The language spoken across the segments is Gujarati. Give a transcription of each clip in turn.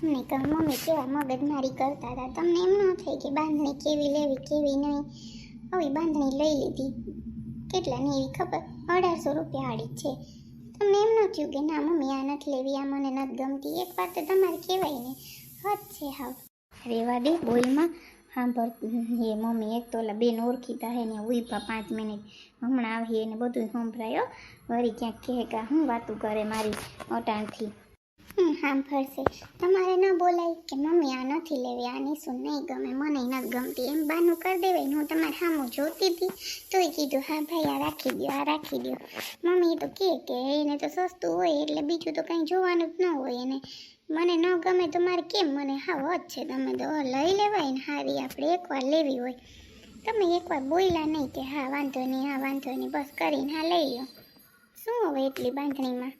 તમને કહું મમ્મી કેવા મગજમારી કરતા હતા. તમને એમ ન થાય કે બાંધણી કેવી લેવી, કેવી નહીં. આવી બાંધણી લઈ લીધી. કેટલાની એવી ખબર? અઢારસો રૂપિયા આડી છે. તમને એમ ન થયું કે ના, મમ્મી, આ નથી લેવી, આ મને નથી ગમતી. એક વાર તો તમારે કહેવાય ને. હદ છે હાવ. રેવા દે બોલમાં. સાંભળ એ મમ્મી, એક તો ઓલા બેન ઓળખીતા હે ને ઊભા પાંચ મિનિટ હમણાં આવીએ ને બધું સંભળાયો વળી ક્યાંક કહે કે હું વાતું કરે મારી અટાણથી. સાંભળશે. તમારે ન બોલાય કે મમ્મી આ નથી લેવી આની શું નહીં ગમે, મને નથી ગમતી. એમ બાનું કરી દેવાય હું તમારે સામું જોતી હતી, તોય કીધું, હા, ભાઈ, આ રાખી દો આ રાખી દો મમ્મી તો કહે કે એને તો સસ્તું હોય, એટલે બીજું તો કંઈ જોવાનું જ ન હોય એને. મને ન ગમે તો મારે કેમ? મને હા હોત છે તમે તો. લઈ લેવાય ને હારી, આપણે એકવાર લેવી હોય. તમે એકવાર બોલ્યા નહીં કે, હા, વાંધો નહીં, હા, વાંધો નહીં, બસ કરીને હા, લઈ લો શું હવે એટલી બાંધણીમાં?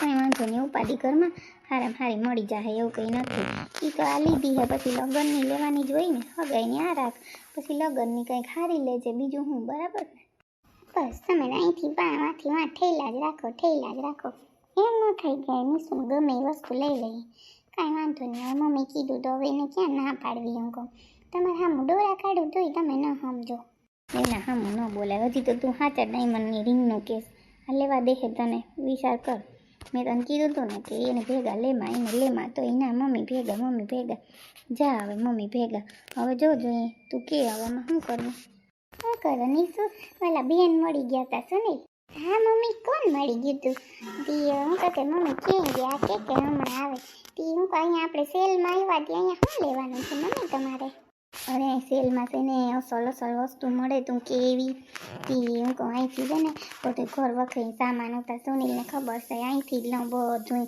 કંઈ વાંધો નહીં, ઉપાધિ ઘરમાં હારામ હારી મળી જાય, એવું કંઈ નથી. એ તો આ લીધી છે, પછી લગ્નની લેવાની જ હોય ને, હગાઈની આ રાખ. પછી લગ્નની કંઈક હારી લેજે, બીજું હું, બરાબર? ને બસ, તમે અહીંથી વાંથી વાં, ઠેલા જ રાખો, ઠેલા જ રાખો. એમ ન થઈ જાય નિશુન ગમે એ વસ્તુ લઈ લઈએ. કાંઈ વાંધો નહીં, હવે મમ્મી કીધું તો હવે એને ક્યાં ના પાડવી કહું. તમારે હામું ડોરા કાઢું તોય તમે ન સમજો એના હામું ન બોલાય. હજી તો તું સાચા ડાયમંડની રિંગનો કેસ. આ લેવા દેખે તને, વિચાર કર. મેં તને કીધું હતું ને કે એને ભેગા લેમાં એને લેમાં તો એના મમ્મી ભેગા મમ્મી ભેગા. જા હવે મમ્મી ભેગા. હવે જો જોઈએ, તું કે હવે આમાં શું કરવું? શું કરો શું પેલા બેન મળી ગયા હતા સુનિલ હા, મમ્મી, કોણ મળી ગયું તું? તી હું કહે મમ્મી ક્યાં ગયા? કે કે હમણાં આવે. તી હું અહીંયા આપણે સેલમાં આવ્યા ત્યાં અહીંયા શું લેવાનું છે મમ્મી તમારે? અરે સેલમાં છે ને અસલ વસ્તુ મળે તું કેવી તી હું કહું અહીંથી છે ને બધું ઘર વખરી સામાન ઉતા સુનિલને ખબર છે અહીંથી લઉં બધું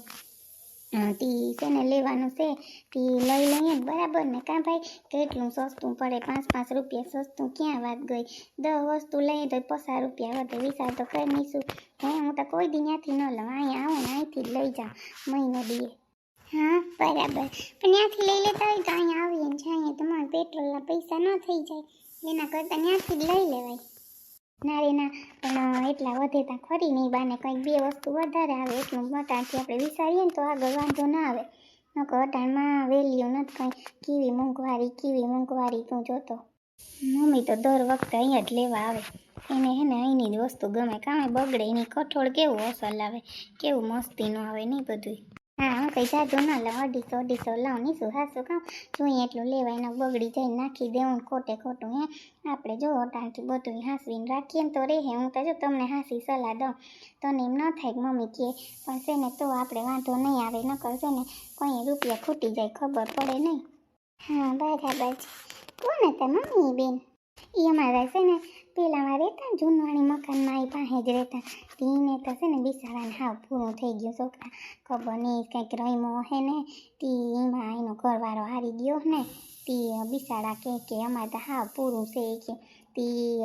તી છે ને લેવાનું છે તી લઈ લઈએ બરાબર ને કાં ભાઈ કેટલું સસ્તું પડે પાંચ પાંચ રૂપિયા સસ્તું ક્યાં વાત ગઈ દસ વસ્તુ લઈએ તો પચાસ રૂપિયા વધે વિચાર તો કરી નીશું હે હું તો કોઈ દી ત્યાંથી ન લઉં અહીંયા આવું ને અહીંથી જ લઈ જાઉં મહિનો દીએ હા બરાબર પણ ત્યાંથી લઈ લેતા હોય તો અહીંયા આવીએ ને પેટ્રોલના પૈસા ન થઈ જાય, એના કરતાં ત્યાંથી જ લઈ લેવાય. ના રે, ના, પણ એટલા વધે ત્યાં ખરી નહીં, બાને કંઈક બે વસ્તુ વધારે આવે, એટલું અટાણથી આપણે વિચારીએ ને તો આગળ વાંધો ના આવે. નકર અટાણમાં વેલ્યુ નથી કંઈ, કેવી મોંઘવારી કેવી મોંઘવારી તું જોતો. મમ્મી તો દર વખતે અહીંયા જ લેવા આવે. એને હે ને અહીંની જ વસ્તુ ગમે કામે બગડે એની કઠોળ કેવું અસર આવે, કેવું મસ્તીનું આવે, નહીં બધું હા, હું કંઈ જાજો ન લઉં અઢીસો અઢીસો લઉં નહીં શું? હાસું કામ? જોઈએ એટલું લેવાય ને બગડી જાય નાખી દેવું ખોટે ખોટું, હે? આપણે જો ટાંકી બધું હાંસવીને રાખીએ ને તો રહે, હું તો જો તમને હાંસી સલાહ દઉં. તને એમ ન થાય મમ્મી કે પણ છે ને તો આપણે વાંધો નહીં આવે ન કરશે ને કોઈ રૂપિયા ખૂટી જાય, ખબર પડે નહીં. હા બરાબર છે કોણ હતા મમ્મી બેન? એ અમારા છે ને પેલામાં રહેતા જૂનવાણી મકાનમાં એ પાસે જ રહેતા. તેને તો છે ને બિચારાને હાવ પૂરું થઈ ગયું છોકરા. ખબર નહીં કંઈક રમ્યો હે ને, તી એમાં એનો ઘરવાળો હારી ગયો ને, તી બિચારા કહે કે અમારે તો હાવ પૂરું છે કે તી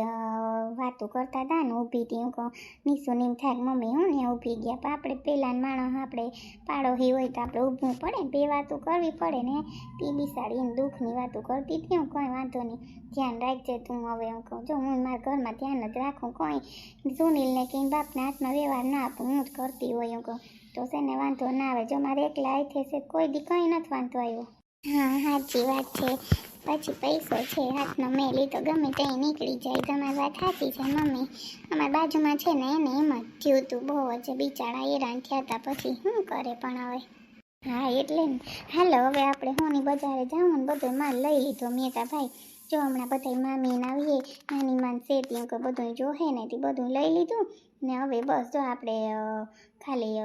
વાતો કરતા હતા ને ઊભી હતી હું કહું નીસુને એમ થાય મમ્મી હું ને ઊભી ગયા. પણ આપણે પેલાના માણસ, આપણે પાડોશી હોય તો આપણે ઊભું પડે બે વાતો કરવી પડે ને. તી બિસાડી એમ દુઃખની વાતો કરતી હતી. હું કોઈ વાંધો નહીં. ધ્યાન રાખજે તું હવે. હું કહું, જો હું મારા ઘરમાં ધ્યાન જ રાખું કોઈ. સુનિલને કંઈ બાપના હાથમાં વ્યવહાર ના આપું, હું જ કરતી હોય. હું કહું, તો છે ને વાંધો ના આવે. જો મારે એકલા આવી છે, કોઈ દી કંઈ નથી વાંધો આવ્યો. હા, સાચી વાત છે. પછી પૈસો છે, હાથનો મેં લીધો ગમે ત્યાં નીકળી જાય. તમારી વાત સાચી છે, મમ્મી. અમારી બાજુમાં છે ને, એને એમ જ થયું હતું બહુ જ બિચારા હેરાન થયા હતા પછી શું કરે પણ હવે? હા, એટલે ને હાલો, હવે આપણે હોની બજારે જાઉં ને બધો માલ લઈ લીધો. મેતા ભાઈ, જો હમણાં બધા મામી આવીએ, નાની માન શેતી કે બધું જોહે ને, તે બધું લઈ લીધું. ને હવે બસ, જો આપણે ખાલી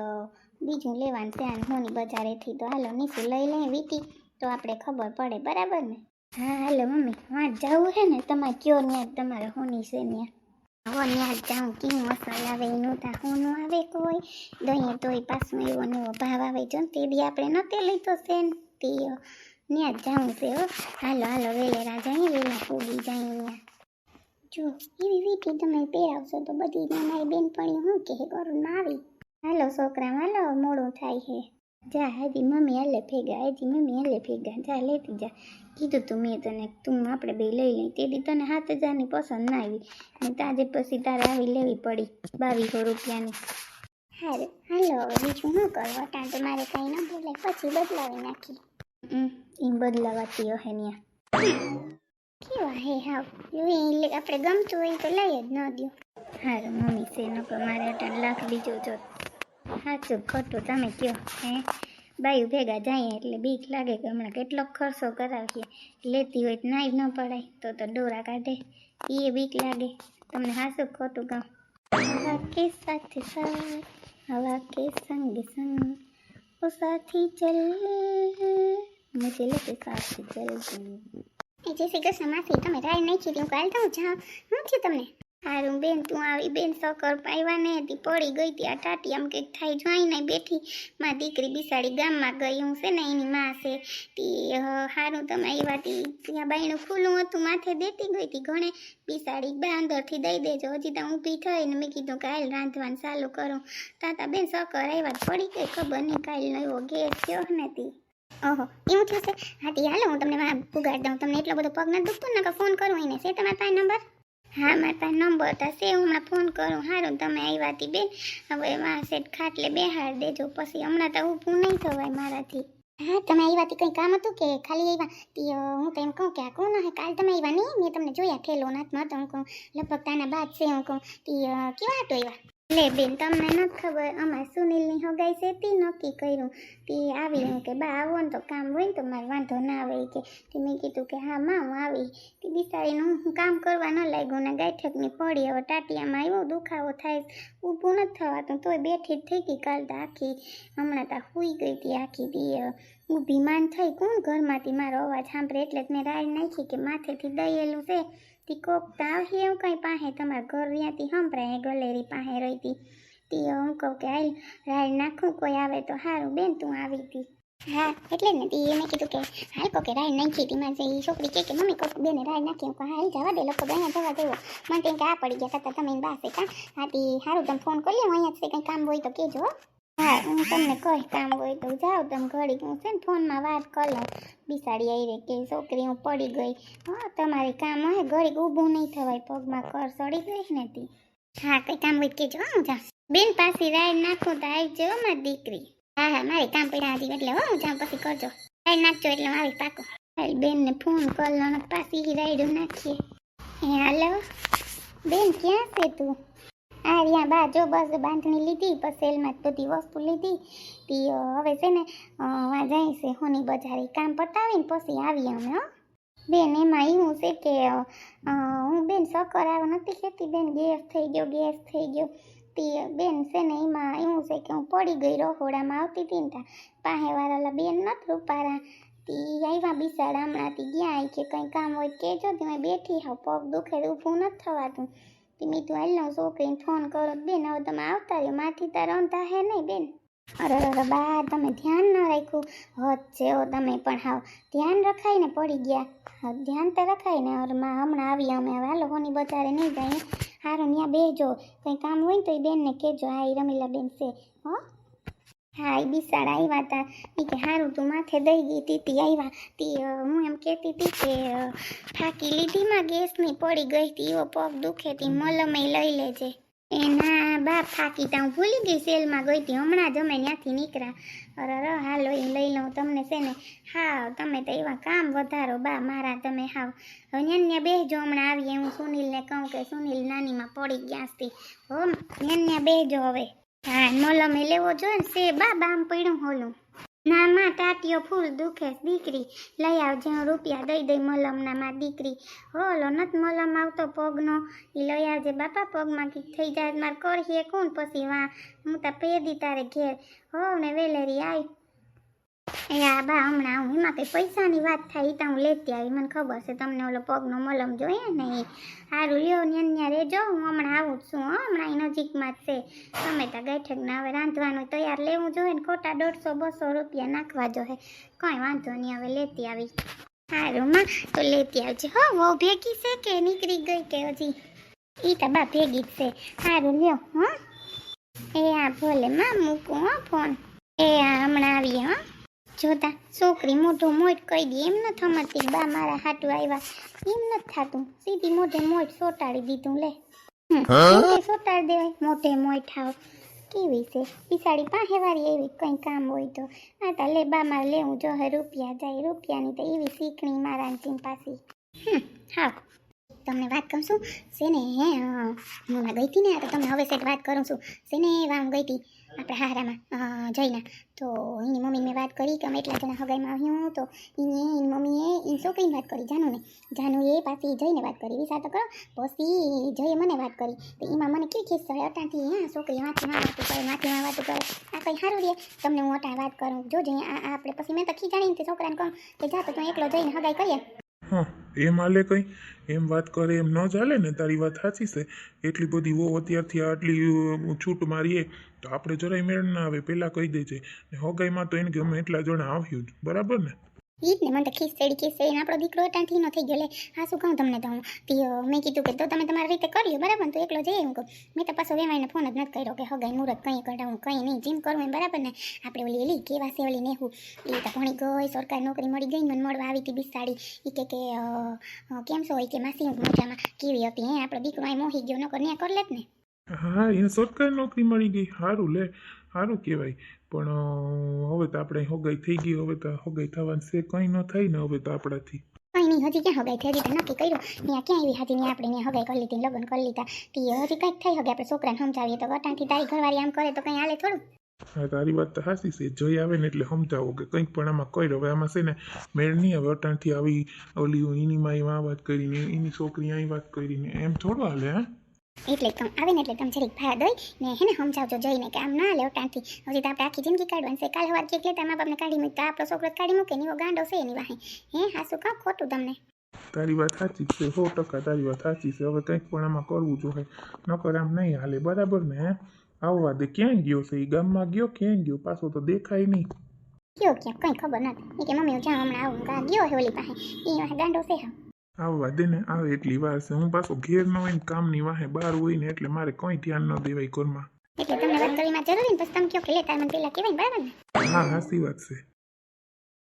બીજું લેવાનું છે હોની બજારેથી. તો હાલો, નીચે લઈ લઈએ વીટી. તો આપણે ખબર પડે, બરાબર ને? હાલો, મમ્મી. વાંચ જવું છે ને? તમારે કયો ન્યા તમારે હોની છે ન્યા હવે ન્યા જાઉં. કેવું મસાલા આવે, એનું તા હોનું આવે કોઈ. દહીં, તોય પાછું એવો નવો ભાવ આવે. જો તે બી આપણે નહોતે લીધો છે ને તે ન્યા જાઉં છે, હો. હાલો હાલો વેલેરા જઈએ વેલા ફૂગી જાય ન્યા જો, એવી વીટી તમે પહેરાવશો તો બધી મારી બેનપણી હું કે કરુણમાં આવી. હાલો છોકરા હાલો, મોડું થાય છે. જા, હાજી, મમ્મી હાલે ભેગા, હાજી, મમ્મી હાલે ભેગા, જા, લેતી જા. કીધું તું મેં તને તું આપણે બે લઈ લઈ. તે તને સાત હજારની પસંદ ના આવી. ને તાજે પછી તારે આવી લેવી પડી, બાવીસો રૂપિયાની. હારું, હાલો, હવે બીજું શું કરવા? અટાણ તો મારે કંઈ ન બોલે, પછી બદલાવી નાખી. એ બદલાવાતી હે ન્યા. કેવા હે હાવ? એવું એ આપણે ગમતું હોય તો લઈ જ ન દો હારું, મમ્મી છે, નકર મારે અટાણ લાખ બીજો જો સાચું, ખોટું તમે કહો હે? બાયું ભેગા જાય એટલે બીક લાગે કે હમણાં કેટલો ખર્ચો કરાવીએ. લેતી હોય તો નાઈ ન પડાય, તો તો દોરા કાઢે. એ બીક લાગે. તમને સાચું ખોટું ગામ કે સાથે હવા કે સંગ સંગ. ઓ સાથી ચલ, મુજે લેકે સાથી ચલ જય શ્રી કૃષ્ણ માસી તમે રાય નહીં કીધી હું કાલ તો હું જાઉં. હું થયું તમને? હારું, બેન, તું આવી બેન સકર પાવ્યા ને હતી, પડી ગઈ હતી આ ટાટી આમ કંઈક થાય જોઈ ને બેઠી. માં દીકરી બિસાડી ગામમાં ગઈ, હું છે ને એની માં છે. તી હારું, તમે આવ્યા ત્યાં બાયણું ખુલ્લું હતું, માથે દેતી ગઈ હતી, ઘણે. બિસાડી બા અંદરથી દઈ દેજો. હજી તો ઊભી થઈ ને મેં કીધું કાલ રાંધવાનું ચાલુ કરું. તાતા બેન સકર આવ્યા પડી ગઈ, ખબર નહીં કાલ નવો ગેસ થયો ને તી. ઓહો, એવું થશે હા તી, હાલો, હું તમને પુગાડી દઉં. તમને એટલો બધો પગ નથી દુખતો ને ફોન કરું એને છે તમારા પાસે નંબર હા મારા નંબર થશે હમણાં ફોન કરું. હારું, તમે આવ્યા હતી બેન હવે માં સેટ ખાટલે બેહાડ દેજો. પછી હમણાં તો ઊભું નહીં થવાય મારાથી. હા, તમે આવ્યા હતી કંઈ કામ હતું કે ખાલી આવ્યા તે હું તો એમ કહું કે આ કોણ હે? કાલ તમે આવ્યા નહીં? મેં તમને જોયા ઠેલો નાથમાં તો હું કહું, લગભગ તાના બાદ છે, હું કહું. તે કેવા હતો આવ્યા લે બેન, તમને નથી ખબર, અમારે સુનિલની હગાઈ છે, તે નક્કી કર્યું. તે આવી હું કે, બા, આવો ને તો કામ હોય ને તો મારે વાંધો ના આવે. કે, તે મેં કીધું કે, હા, માં, હું આવી. તે બિચારીનું હું કામ કરવા ન લાગ્યું ને ગાયઠકની પડી હવે ટાટિયામાં આવ્યો, દુખાવો થાય, ઊભું નથી થવાતું, તોય બેઠી જ થઈ ગઈ કાલ તો આખી. હમણાં તો સુઈ ગઈ હતી આખી દી. હું ભીમાન થઈ, કોણ ઘરમાંથી મારો અવાજ સાંભળે? એટલે જ મેં રાડ નાખી કે માથેથી દયેલું છે. તી કોક તો આવી એવું કંઈ પાસે તમારા ઘર ત્યાંથી સંભળાય ગલેરી પાસે રહીતી તી હું કહું કે હાલ રાડ નાખું કોઈ આવે તો સારું બેન તું આવી હતી હા એટલે ને તી એને કીધું કે હાલ કોકે રાડ નાખી હતી મારે છોકરી કે કે મમ્મી કોક બેને રાડ નાખી હું હાલ જવા દે લોકો અહીંયા જવા દેવો મને કે આ પડી ગયા હતા તમે બાસે કા હા તી સારું તમે ફોન કરી લે હું અહીંયા કંઈ કામ હોય તો કહેજો હો. હા તમને કોઈ કામ હોય તો જાઓ, તમે ઘડી હું છે ને ફોનમાં વાત કરી લઉં. બિસાડી આવી રહી કે છોકરી હું પડી ગઈ. હા, તમારે કામ હોય ઘડીક ઊભું નહીં થવાય, પગમાં કર સડી ગઈ ને તી. હા, કંઈ કામ હોય કેજો, હું જાઉં. બેન પાસે રાઈડ નાખું તો આવી જવો મારી દીકરી. હા હા, મારે કામ પડ્યા હતી એટલે, હો જાઉં, પછી કરજો. રાઈડ નાખજો, એટલે આવી પાકો. હાલ, બેનને ફોન કરી લો પાછી રાયડું નાખીએ. હે, હાલો. બેન, ક્યાં છે તું? આ રહ્યા બા, જો બસ બાંધણી લીધી, પછી સેલમાં જ બધી વસ્તુ લીધી. તી હવે છે ને વા જાય છે હોની બજારે કામ પતાવીને પછી આવીએ અમે, હો. બેન, એમાં એવું છે કે હું બેન સકર આવે નથી ખેતી બેન, ગેસ થઈ ગયો, ગેસ થઈ ગયો. તી, બેન, છે ને, એમાં એવું છે કે હું પડી ગઈ રહોડામાં આવતી હતી ને પાહેવાળાલા બેન નથી રૂપારા. તી આવ્યા બિસાડા હમણાંથી ગયા કે કંઈ કામ હોય કહેજો તી મેં બેઠી હાવ પગ દુખે ઊભું નથી થવાતું. તે મેં તું હાલ છોકરીને ફોન કરો બેન. હવે તમે આવતા રહ્યો. માથી તાર રમતા હે નહીં બેન. અરે અરે બા, તમે ધ્યાન ન રાખ્યું. હદ છે હો તમે પણ હાવ. ધ્યાન રખાઈને પડી ગયા. ધ્યાન તો રખાય ને. અરે, માં, હમણાં આવી અમે. હવે હાલો, હોની બજારે નહીં જાય હારું ત્યાં બેજો કંઈ કામ હોય ને તો એ બેનને કહેજો. હા એ રમીલા બેન છે. હો? હા એ બિસાડા આવ્યા હતા એ કે સારું તું માથે દઈ ગઈ તી તી આવ્યા તી હું એમ કહેતી હતી કે થાકી લીધીમાં ગેસની પડી ગઈ હતી એવો પગ દુખે તી મલમે લઈ લેજે. એ ના, બાપ થાકી તા. હું ભૂલી ગઈ સેલમાં ગઈ હતી હમણાં જ અમે ત્યાંથી નીકળ્યા. અરે અરે, હાલો એ લઈ લઉં તમને છે ને. હા, તમે તો એવા કામ વધારો, બા, મારા તમે હાવ. હવે બેહજો હમણાં આવીએ, હું સુનિલને કહું કે સુનિલ નાનીમાં પડી ગયા હતી હો ન્યા બેહજો હવે. હા મલમે લેવો જોઈએ ને સે બા બામ પડ્યું હોલું. ના, માં ટાટીઓ ફૂલ દુખે દીકરી. લઈ આવજે રૂપિયા દઈ દઈ મલમના માં દીકરી. હોલો નત મલમ આવતો પગનો. એ લઈ આવજે, બાપા, પગમાં કી થઈ જાય, મારે કરીએ કોણ પછી વા? હું તો પેદી તારે ઘેર. હો ને વેલેરી આય. એ આ બા હમણાં હું એમાં કંઈ પૈસાની વાત થાય એ તો હું લેતી આવી. મને ખબર છે તમને ઓલો પગનો મલમ જોઈએ ને એ સારું લ્યો ને ત્યાં રહેજો હું હમણાં આવું જ છું હો. હમણાં એ નજીકમાં જ છે. તમે તો ગૈઠકને હવે રાંધવાનું તૈયાર લેવું જોઈએ ને ખોટા દોઢસો, બસો રૂપિયા નાખવા જોઈએ કંઈ વાંધો નહીં, હવે લેતી આવી. સારું માં, તો લેતી આવજે. હો, વહુ ભેગી છે કે નીકળી ગઈ કે હજી? એ તો બા ભેગી જ છે. સારું લ્યો, હો. એ આ ભલે માં મૂકું હો ફોન. એ આ હમણાં આવીએ હો. જોતા છોકરી મોઢું મોઢ કહી દે. એમ ન થમતી બા મારા હાટું આવ્યા. એમ ન થતું. સીધી મોઢે મોઢ સોટાડી દીધું લે. સોટાડી દેવાય મોઢે મોઢ ઠાવ કેવી છે? બિસાડી પાસે વાળી એવી કંઈ કામ હોય તો. આ તા લે બા મારે લેવું જો હે રૂપિયા જાય રૂપિયાની તો એવી શીખણી મારા ચીન પાછી હા તમને વાત કરું છું? શેને હે હું ગઈ હતી ને તો તમને હવે સેટ વાત કરું છું. શેને હું ગઈ હતી? આપણે હારામાં જઈને. તો એની મમ્મીને મેં વાત કરી કે અમે એટલા જણા હગાઈમાં આવ્યું તો એને એની મમ્મીએ એની છોકરીને વાત કરી, જાનુને. જાનુએ પાછી જઈને વાત કરી, વિચાર તો કરો. પછી જઈએ મને વાત કરી. તો એમાં મને કેવી ખીસ ચડે અટાથી હા, છોકરી વાંચીમાં વાતું કરે વાંચીમાં વાતું કરે. આ કંઈ સારું રે તમને હું અટા વાત કરું. જોજે આપણે, પછી મેં તો ખીજાણીને તે છોકરાને કહું કે જા તો તું એકલો જઈને હગાઈ કરીએ. હા, એમ હાલે કંઈ? એમ વાત કરે, એમ ન ચાલે ને, તારી વાત સાચી છે. એટલી બધી વો અત્યારથી આટલી છૂટ મારીએ તો આપણે જરાય મેળ ના આવે પહેલાં કહી દેજે. ને હોગાઈમાં તો એને અમે એટલા જણા આવ્યું જ, બરાબર ને? ઈ જ ને મને તો ખીસ ચડી, ખીસ ચડીને આપણો દીકરો અટાણથી ન થઈ ગયો. લે હા શું કહું તમને તો હું? તી મેં કીધું કે તો તમે તમારી રીતે કરી લો બરાબર? તો એકલો જઈએ હું કહું. મેં તો પાછો વેવાઈને ફોન જ નથી કર્યો કે હગાઈ મુહૂર્ત કંઈ કઢાવું, કંઈ નહીં. જીમ કરવું એમ, બરાબર ને? આપણે ઓલી એલી કેવા છે ઓલી નેહું? એ તો ભણી ગઈ, સરકારી નોકરી મળી ગઈ મને મળવા આવી હતી બિસાડી. એ કે કે કેમ છો? હોય કે માસી, હું મજામાં. કેવી હતી, હે? આપણો દીકરો અહીં મોહી ગયો, નકર ન્યા કર લેત ને? હા એને સરકારી નોકરી મળી ગઈ. સારું લે સારું કહેવાય. પણ હવે તો આપણે હોગાઈ થઈ ગઈ હવે તો હોગાઈ થવાનું છે. કંઈ ન થાય ને હવે તો આપણાથી. કંઈ નહીં હજી ક્યાં હગાઈ થઈ હજી નક્કી કર્યું? ત્યાં ક્યાં એવી હતી? ને આપણે ત્યાં હગાઈ કરી લીધી લગ્ન કરી લીધા. તી હજી કંઈક થઈ હગે આપણે છોકરાને સમજાવીએ તો અટાણથી તારી ઘરવાળી આમ કરે તો કંઈ હાલે થોડું? હા તારી વાત તો હાસી છે. જોઈ આવે ને એટલે સમજાવો કે કંઈક પણ આમાં કર્યો. હવે આમાં છે ને મેળ નહીં આવે અટાણથી આવી ઓલી એની માઈ આ વાત કરીને એની છોકરી અહીં વાત કરીને. એમ થોડું હાલે હા? એટલે તમે આવે ને એટલે તમે જરીક ભાર દઈ ને હેને સમજાવજો જઈને કે આમ ના લે અટાણથી હજી તો આપણે આખી જિંદગી કાઢવાની છે. કાલ સવાર કેક લેતા મા બાપને કાઢી મૂકતા આપણો છોકરો કાઢી મૂકે? એની ગાંડો છે એની વાહે. હે હાસું કાં ખોટું તમને? તારી વાત સાચી છે. સો ટકા તારી વાત સાચી છે. હવે કંઈક પણ આમાં કરવું જોઈએ. નકર આમ નહીં હાલે. બરાબર ને? હે આવવા દે. ક્યાં ગયો છે? એ ગામમાં ગયો? ક્યાં ગયો? પાછો તો દેખાય નહીં. ગયો ક્યાં? કંઈ ખબર નથી. એ કે મમ્મી હું જ્યાં હમણાં આવું. ગા ગયો હે ઓલી પાસે. એ ગાંડો છે હા. આવવા દે ને આવે એટલી વાર છે. હું પાછો ઘેર ન હોય ને કામની વાહે બહાર હોય ને એટલે મારે કોઈ ધ્યાન ન દેવાય ઘરમાં. એટલે તમને વાત કરવીમાં જરૂરી ને પછી તમે કયો કે લેતા મને પેલા કહેવાય બરાબર ને? હા હાસી વાત છે.